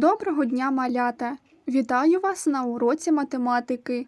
Доброго дня, малята! Вітаю вас на уроці математики.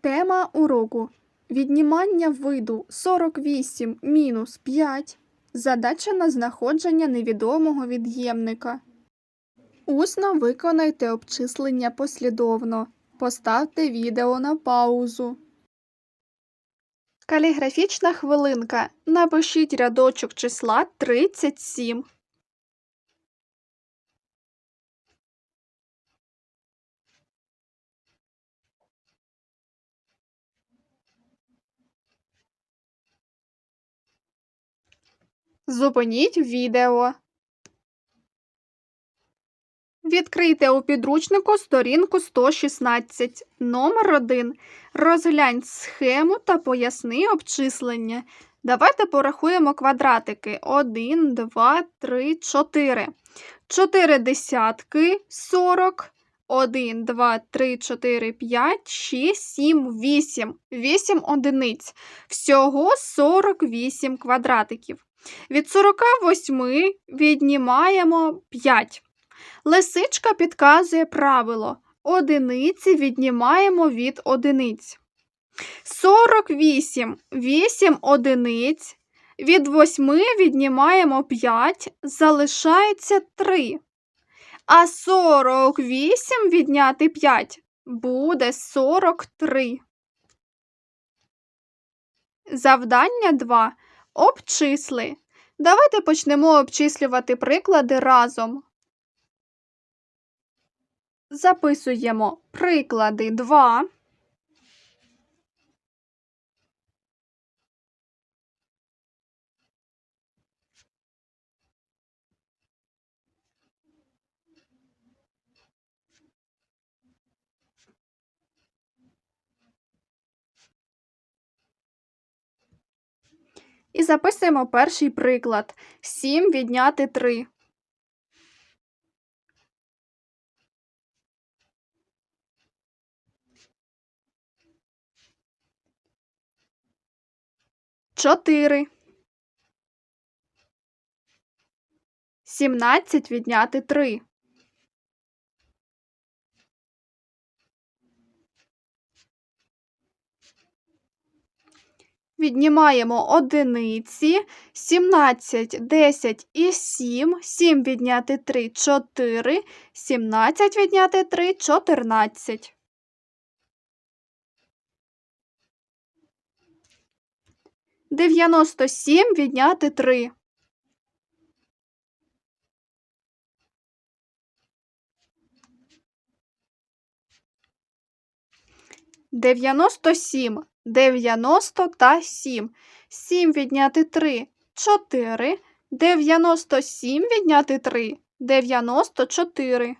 Тема уроку Віднімання виду 48 мінус 5. Задача на знаходження невідомого від'ємника. Усно виконайте обчислення послідовно. Поставте відео на паузу. Каліграфічна хвилинка. Напишіть рядочок числа 37. Зупиніть відео. Відкрийте у підручнику сторінку 116. Номер 1. Розглянь схему та поясни обчислення. Давайте порахуємо квадратики. 1, 2, 3, 4. 4 десятки 40. 1, 2, 3, 4, 5, 6, 7, 8. 8 одиниць. Всього 48 квадратиків. Від 48 віднімаємо 5. Лисичка підказує правило. Одиниці віднімаємо від одиниць. 48 8 одиниць. Від 8 віднімаємо 5, залишається 3. А 48 відняти 5 буде 43. Завдання 2. Обчисли. Давайте почнемо обчислювати приклади разом. Записуємо приклади 2. І записуємо перший приклад. 7 відняти 3. Чотири. Сімнадцять відняти три. Віднімаємо одиниці. 17, 10 і 7. 7 відняти 3 4. 17 відняти 3 14. Дев'яносто сім відняти три. Дев'яносто сім. Дев'яносто та сім. Сім відняти три. Чотири. Дев'яносто сім відняти три. Дев'яносто чотири.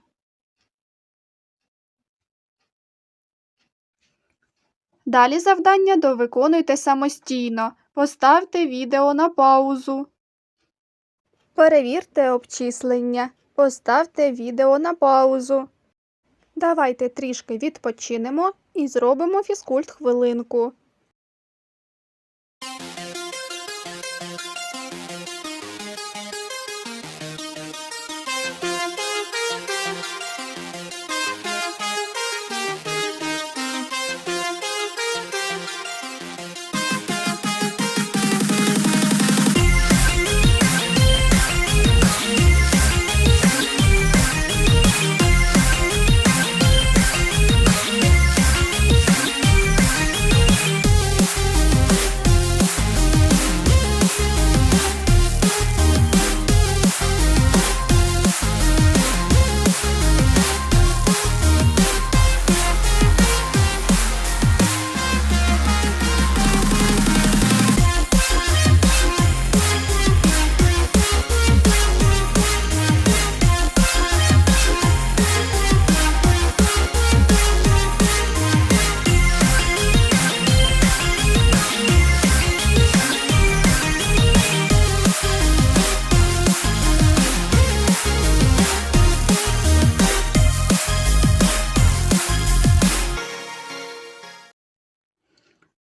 Далі завдання довиконуйте самостійно. Поставте відео на паузу. Перевірте обчислення. Поставте відео на паузу. Давайте трішки відпочинемо і зробимо фізкульт хвилинку.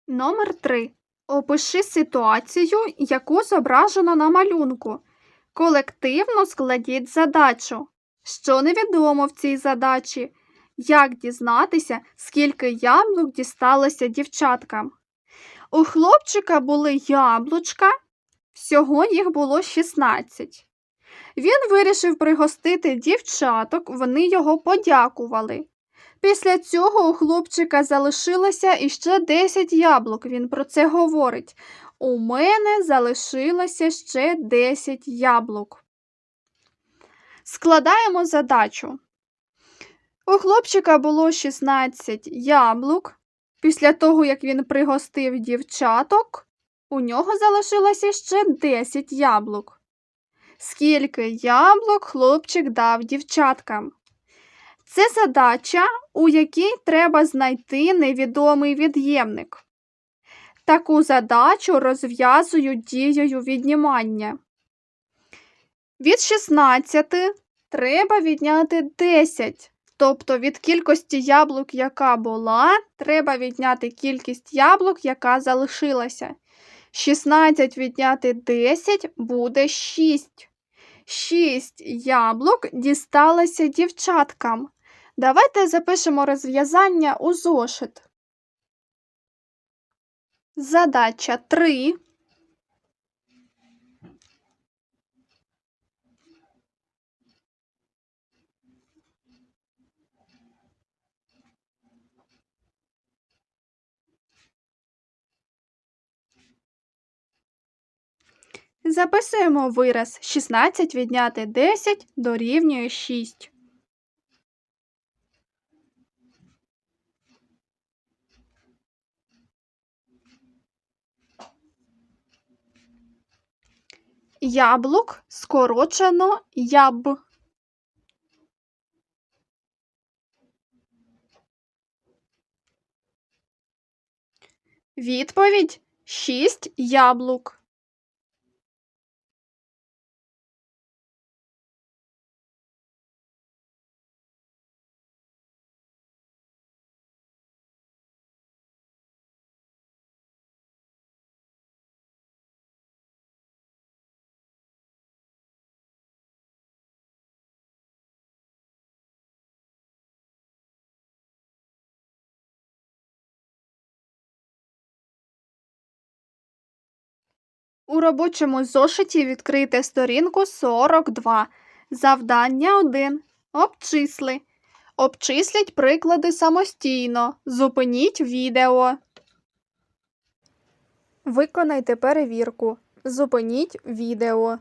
Номер 3. Опиши ситуацію, яку зображено на малюнку. Колективно складіть задачу. Що невідомо в цій задачі? Як дізнатися, скільки яблук дісталося дівчаткам? У хлопчика були яблучка, всього їх було 16. Він вирішив пригостити дівчаток, вони його подякували. Після цього у хлопчика залишилося іще 10 яблук. Він про це говорить. У мене залишилося ще 10 яблук. Складаємо задачу. У хлопчика було 16 яблук. Після того, як він пригостив дівчаток, у нього залишилося ще 10 яблук. Скільки яблук хлопчик дав дівчаткам? Це задача, у якій треба знайти невідомий від'ємник. Таку задачу розв'язують дією віднімання. Від 16 треба відняти 10. Тобто від кількості яблук, яка була, треба відняти кількість яблук, яка залишилася. 16 відняти 10 буде 6. 6 яблук дісталося дівчаткам. Давайте запишемо розв'язання у зошит. Задача 3. Записуємо вираз 16 відняти 10 дорівнює 6. Яблук скорочено яб. Відповідь 6 яблук. У робочому зошиті відкрийте сторінку 42. Завдання 1. Обчисли. Обчисліть приклади самостійно. Зупиніть відео. Виконайте перевірку. Зупиніть відео.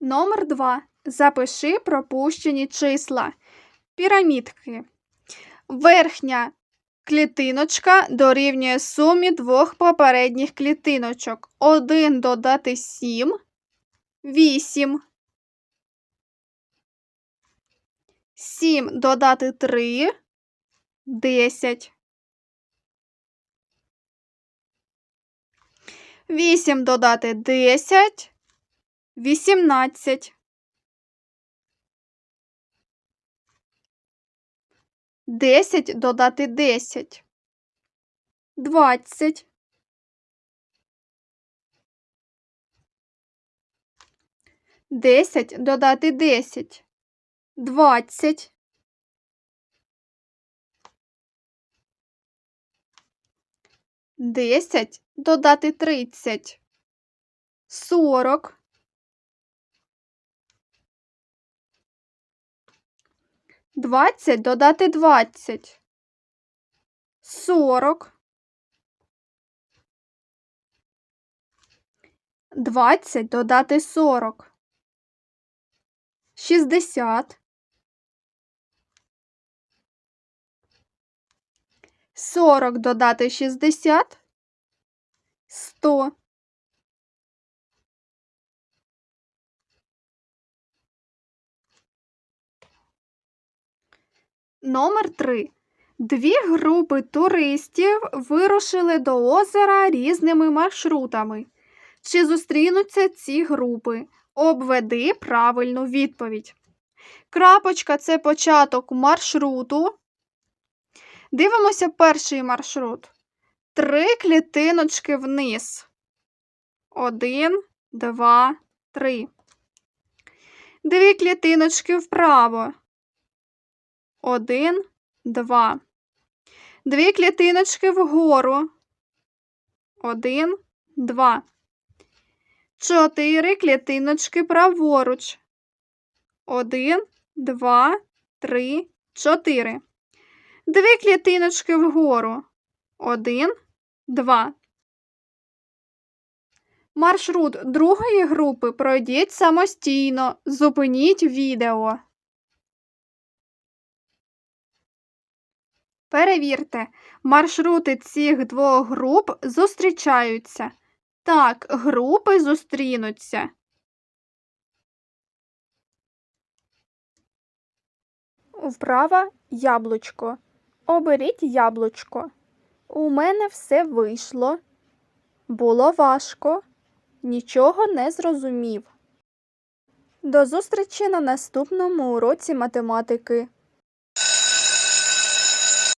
Номер 2. Запиши пропущені числа. Пірамідки. Верхня клітиночка дорівнює сумі двох попередніх клітиночок. 1 додати 7 – 8. 7 додати 3 – 10. 8 додати 10 – 18. 10 додати 10. 20. 10 додати 10. 20. 10 додати 30. 40. 20 додати 20. 40. 20 додати 40. 60. 40 додати 60. 100. Номер 3. Дві групи туристів вирушили до озера різними маршрутами. Чи зустрінуться ці групи? Обведи правильну відповідь. Крапочка це початок маршруту. Дивимося перший маршрут. Три клітиночки вниз. Один, два, три. Дві клітиночки вправо. Один, два. Дві клітиночки вгору. Один, два. Чотири клітиночки праворуч. Один, два, три, чотири. Дві клітиночки вгору. Один, два. Маршрут другої групи пройдіть самостійно. Зупиніть відео. Перевірте, маршрути цих двох груп зустрічаються. Так, групи зустрінуться. Вправа яблучко. Оберіть яблучко. У мене все вийшло. Було важко. Нічого не зрозумів. До зустрічі на наступному уроці математики.